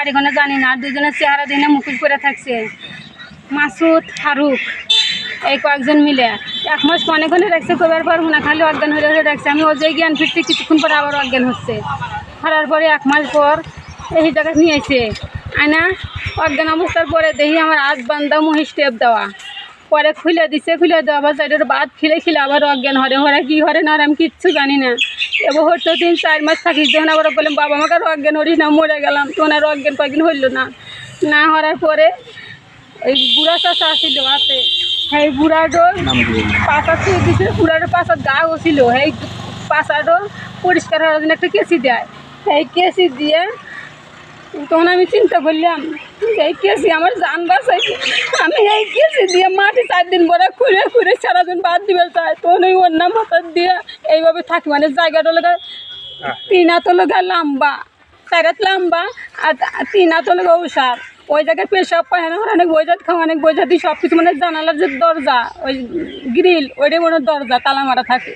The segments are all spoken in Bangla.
বাড়িখানে জানি না আর দুজনের চেহারা দিনে মুকুল করে থাকছে। মাসুদ, ফারুক, এই কয়েকজন মিলে। এক মাস কনে কনে রাখছে কবার পর না খালি অজ্ঞান হয়ে হয়ে রাখছে আমি ওজে জ্ঞান ফিরতে কিছুক্ষণ পরে আবার অজ্ঞান হচ্ছে। হারার পরে এক মাস পর এই জায়গায় নিয়ে এসে আয়না, অজ্ঞান অবস্থার পরে দেখি আমার আজ বান্দা মহিষ টেপ দেওয়া। পরে খুলে দিছে, খুলে দেওয়া, আবার সাইডের বাদ খিলে খিলে আবার অজ্ঞান হরে হরে কি হরে না হরে আমি কিচ্ছু জানি না। এবার হয়তো তিন চার মাস থাকিস যখন আবার বললাম বাবা আমাকে আর অজ্ঞান হরিস না মরে গেলাম। তখন আর জ্ঞান কয়েকদিন হইল না। না হওয়ার পরে ওই বুড়া চাষা আসিল হাতে। সেই বুড়াটো পাশা ছুঁয়ে দিছে বুড়াটো পাশার গা হছিল সেই পাশাটো পরিষ্কার হওয়ার জন্য একটা কেসি দেয়। সেই কেসি দিয়ে তখন আমি চিন্তা করলাম এই কেসি আমার জান বাঁচাইছে। আমি এই কেসি দিয়ে মাটি চার দিন পরে খুঁড়ে খুঁড়ে সারাদিন বাদ দিবে চাই তখন ওই অন্য মাথার দিয়ে এইভাবে থাকি মানে জায়গাটা লোক তিন হাত লোক লম্বা চার হাত লম্বা আর তিন হাত লোক ঔষার। ওই জায়গায় পেশাব পায়খানা করে অনেক বইজাত খাওয়া অনেক বইজাত দিয়ে সব কিছু মানে জানালার যে দরজা ওই গ্রিল ওইটাই মনে দরজা তালা মারা থাকে।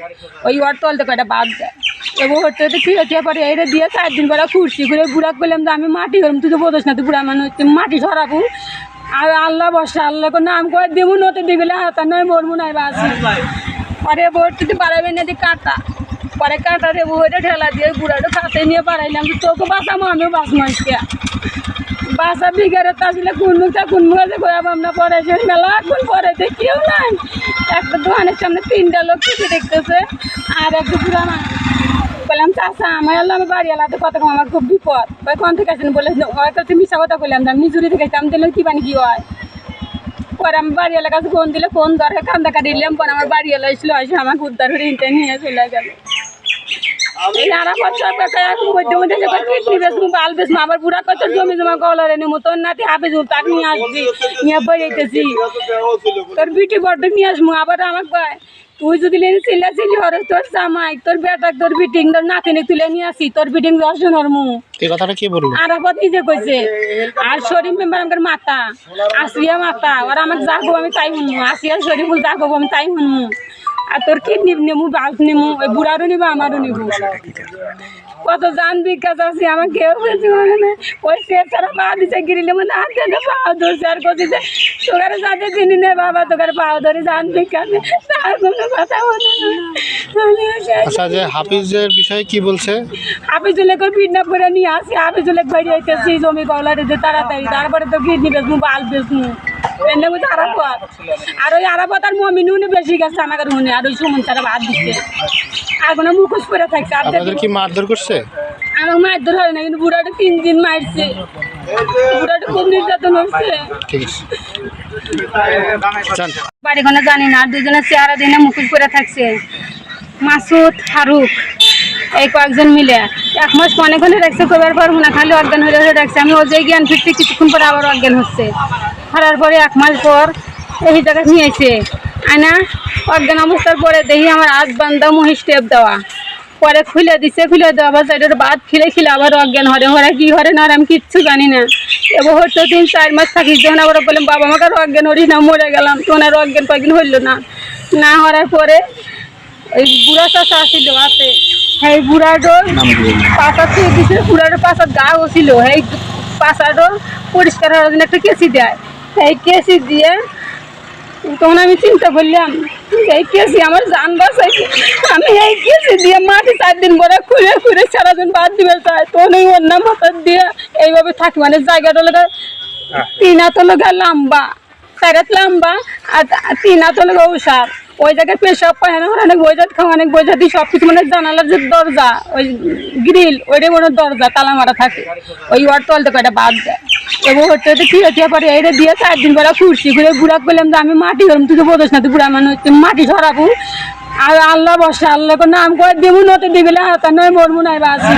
ওই ওয়ার তলতে কয়টা বাদ দেয় এবং হচ্ছে তো কি হচ্ছে পরে এইটা দিয়ে চার দিন পরে খুঁড়ছি করে বুড়া করলাম তো আমি মাটি করলাম তুই তো বোধস না, তুই বুড়া মানুষ, তুই মাটি সরাবো আর আল্লাহ বসে আল্লাহ করে নাম করে দেবো নতে দিবিলে হাতা নয় মরমু নাই বা আসি। পরে ভর্তিতে পারাবে না দিয়ে কাটা। পরে কাটা দেবো ওইটা ঠেলা দিয়ে বুড়াটা খাতে নিয়ে পারাইলাম তোকে বাঁচাবো, আমিও বাঁচবো আজকে। বাসা বিঘারে তাজলে কোন মুখটা কোন মুখে করে আমরা পরে যে মেলা কোন পরে কেউ নাই। একটা দোকানের সামনে তিনটা লোক টিভি দেখতেছে, আর একটা পুরানা বললাম চাষা আমার আল্লাহ আমি বাড়ি এলাতে কথা কম, আমার খুব বিপদ। ওই কোন থেকে আসেন? বলে তুমি মিশা কথা বললাম আমি মিজুরি থেকে আসতাম দিলে কি বানি কি হয়? পরে আমি বাড়ি এলাকা কাছে ফোন দিলে, ফোন ধরে কান্দা কাটিলাম পরে আমার বাড়ি এলা এসলো আসে আমাকে উদ্ধার করে ইন্টার নিয়ে চলে গেল। এই নানা বছর মধ্যে মধ্যে যখন কিডনি বেসমু বাল বেসমু আবার বুড়া কত জমি জমা কলারে নেমু তোর নাতি তাকে নিয়ে আসবি নিয়ে তোর বিটি বড্ড নিয়ে আসব আবার তুই যদি লেনি চিল্লা চিল্লি হরে তোর জামাই তোর বেটা তোর বিটিং তোর নাতিনি তুলে নিয়ে আসি তোর বিটিং হরমু। এই কথাটা কে বলল? আরাফত নিজে কইছে আর শরীফ মেম্বার মাতা আসিয়া মাতা ওরা আমাকে যা কব আমি তাই শুনব আসিয়া শরীফুল কব আমি তাই শুনব আর তোর কিডনি নেমু বাল্ব নেমু ওই বুড়ারও নিবো আমারও নিবো। কত জান বিকাশ আছে আমার কেউ বেশি মানে ওই সে ছাড়া পা দিছে গিরিলে মানে হাত থেকে পাও ধরছে আর করতেছে তোকারে সাথে চিনি নে বাবা তোকার পাও ধরে জান বিকাশ তার কোনো কথা বলে আচ্ছা যে হাফিজের বিষয়ে কি বলছে? হাফিজুলে করে কিডন্যাপ করে নিয়ে আসি হাফিজুলে বাড়ি আইতেছি জমি কলারে যে তাড়াতাড়ি তারপরে তো কিডনি বেসমু বাল বেসমু এনে বুঝে আর ওই আরাপত আর মমিন উনি বেশি গেছে আমাকে হুনে আর ওই সুমন তারা ভাত দিচ্ছে আর কোনো মুখোশ করে থাকছে আর আপনাদের কি মারধর করছে? আমার মায়ের হয় না কিন্তু বুড়াটা তিন দিন মারছে বুড়াটা খুব নির্যাতন হচ্ছে ঠিক আছে। বাড়িখানে জানি না আর দুজনের চেহারা দিনে মুখোশ করে থাকছে। মাসুদ ফারুক এই কয়েকজন মিলে। এক মাস কনে কনে রাখছে কবার পারব না খালি অজ্ঞান হয়ে রাখছে আমি ওজে জ্ঞান ফিরতে কিছুক্ষণ পরে আবার অজ্ঞান হচ্ছে হারার পরে এক মাস পর এই জায়গায় নিয়ে এসে আয়না অজ্ঞান অবস্থার পরে দেখি আমার আজ বান্দা মহিষ টেপ দেওয়া। পরে খুলে দিছে খুলে দেওয়া আবার সাইডের বাদ খিলে খিলে আবার অজ্ঞান হরে। হরে কি হরে না হরে আমি কিচ্ছু জানি না। এবার হয়তো তিন চার মাস থাকি যখন আবার বললাম বাবা আমাকে আর অজ্ঞান হরিস না মরে গেলাম। তখন আর অজ্ঞান কয়েকদিন হইল না। না হওয়ার পরে ওই বুড়া চাষা আসিল হাতে। সেই বুড়াটো পাশা ছুঁয়ে দিছে বুড়াটো পাশার গা ছিল সেই পাশাটো পরিষ্কার হওয়ার জন্য একটা কেসি দেয়। সেই কেসি দিয়ে তখন আমি চিন্তা করলাম এই কেসি আমার জান বাঁচাইছে। আমি এই কেসি দিয়ে মাটি চার দিন পরে খুঁড়ে খুঁড়ে সারাদিন বাদ দিবে চাই তখন ওই অন্য মাথার দিয়ে এইভাবে থাকি। মানে জায়গাটা লোক তিন হাত লোক লম্বা। চার হাত লম্বা আর তিন হাত লোক ওই জায়গায় পেশাব পায়খানা করে অনেক বইজাত খাওয়া অনেক বইজাত দিয়ে সব কিছু মানে জানালার যে দরজা ওই গ্রিল ওইটাই মনে দরজা তালা মারা থাকে। ওই ওয়ার তলতে কয়টা বাদ দেয়। এবং হচ্ছে হচ্ছে কি হচ্ছে পরে এইটা দিয়ে চার দিন পরে খুঁড়ছি ঘুরে বুড়া করলাম যে আমি মাটি করলাম তুই তো বোধস না, তুই বুড়া মানুষ মাটি সরাবো আর আল্লাহ বসে আল্লাহ করে নাম করে দেবো নতে দিবিলে হাতা নয় মরবো নাই বা আসি।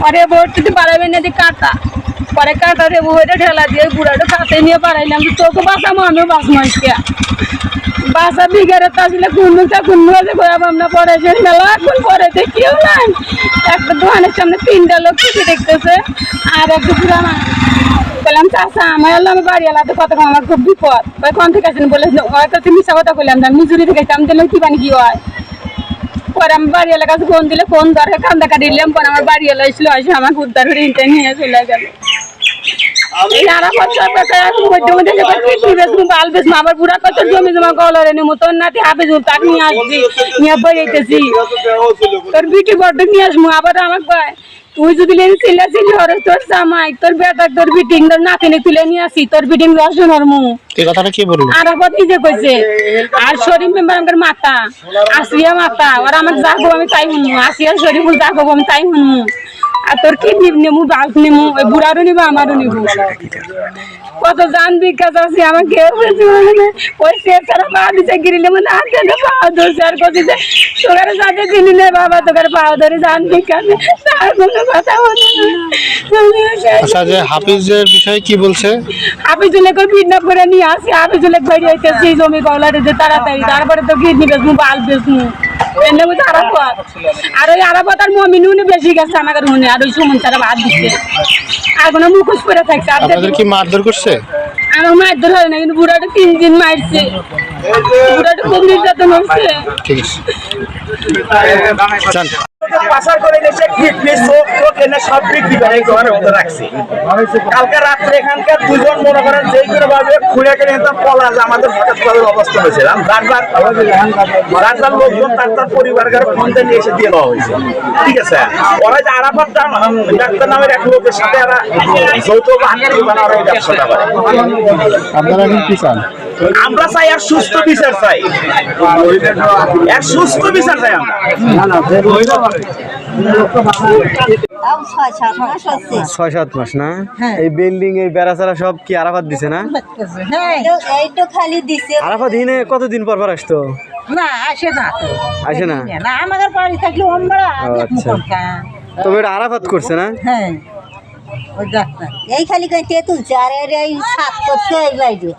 পরে তুই পারাবে না, যে কাটা। পরে কাটা দেবো, ওইটা ঠেলা দিয়ে বুড়াটা খাতে নিয়ে পারাইলাম তোকে বাঁচাবো আমিও বাঁচবো আজকে। বাসা বিঘারে তাজলে মুখটা কোন মুখে করে আমরা পরে যে মেলা কোন পরে কেউ নাই। একটা দোকানের সামনে তিনটা লোক টিভি দেখতেছে, আর একটা পুরানা বললাম চাষা আমার আল্লাহ আমি বাড়ি এলাতে কম আমার খুব বিপদ। কোন থেকে আসেন? বলে হয়তো তুমি মিশা কথা বললাম আমি মিজুরি থেকে আসতাম দিলে কি বানি কি হয়? পরে আমি বাড়ি এলাকা কাছে ফোন দিলে ফোন ধরে, কান্দা কাটিলাম পরে আমার বাড়ি এলা, এসলো আসে আমাকে উদ্ধার করে নিয়ে চলে গেল। এই আরাফাত সরকার এখন মধ্যে মধ্যে যখন কৃষি বেচবো বাল বেচবো আবার বুড়া কত জমি জমা গলরে নেব তোর নাতি হাফিজুল তাক নিয়ে আসছি নিয়ে বেরিয়েতেছি তোর বিটি বড্ড নিয়ে আসব আবার আমাকে কয় তুই যদি লেন চিল্লা চিল্লি হরে তোর জামাই তোর বেটা তোর বিটিং তোর নাতিনে তুলে নিয়ে আসি তোর বিটিং রসুন হরমু এই কথাটা কি বলল? আরাফাত নিজে কইছে আর শরীফ মেম্বার আমাদের মাতা। আসিয়া মাতা আমাকে যাব আমি তাই শুনব আসিয়া শরীফুল আমি তাই শুনব আর তোর কি নেমু বাঘ নেমু ওই বুড়ারও নিবো আমারও নিবো। কত জান বিকাশ আছে না। ওই সে ছাড়া পা দিছে গিরিলে মানে হাতে না পা ধরছে আর যে তোকার সাথে দিলি না বাবা তোকার পা ধরে জান বিকাশ তার কোনো কথা বলে আচ্ছা যে হাফিজের বিষয়ে কি বলছে? হাফিজুলে করে কিডন্যাপ করে নিয়ে আসি হাফিজুলে বেরিয়ে আইতেছি জমি কলারে যে তাড়াতাড়ি তারপরে তো কিডনি বেচমু বাল বেচমু। এনে বুঝে আরাপত আর ওই আরাপত আর মমিনু বেশি গেছে আমাদের মনে আর ওই সুমন তারা ভাত দিচ্ছে আর কোনো মুখোশ করে থাকছে আর আপনাদের কি মারধর করছে? আমার মারধর হয় না কিন্তু বুড়াটা তিন দিন মারছে বুড়াটা খুব নির্যাতন হচ্ছে ঠিক আছে। পাশার করে গেছে ফিটনেস চোখ সব বিক্রি করে মধ্যে রাখছি। কালকে রাত্রে এখানকার দুজন মনে করেন যেই করে ভাবে এখানে পলা যে আমাদের হঠাৎ অবস্থা হয়েছে। তারপর তারপর লোকজন তার তার পরিবারকে ফোন নিয়ে এসে দিয়ে দেওয়া হয়েছে। ঠিক আছে? ওরা যে আরাফাত ডাক্তার নামের এক লোকের সাথে এরা যৌথ বাহিনী ব্যবসাটা করে। আপনারা কি চান? আমরা চাই আর সুস্থ বিচার চাই। এক সুস্থ বিচার চাই আমরা। ছয় সাত মাস না? হ্যাঁ। এই বিল্ডিং এই বেড়াচারা সব কি আরাফাত দিছে না? এই- এই তো খালি দিছে। আরাফাত হিনে কতদিন পর পর আসতো? না আসে না আসে না? না আমাদের বাড়ি থাকলে আচ্ছা। তবে এটা আরাফাত করছে না? হ্যাঁ। এই খালি আর এর এই সাত করছে এই বাইরে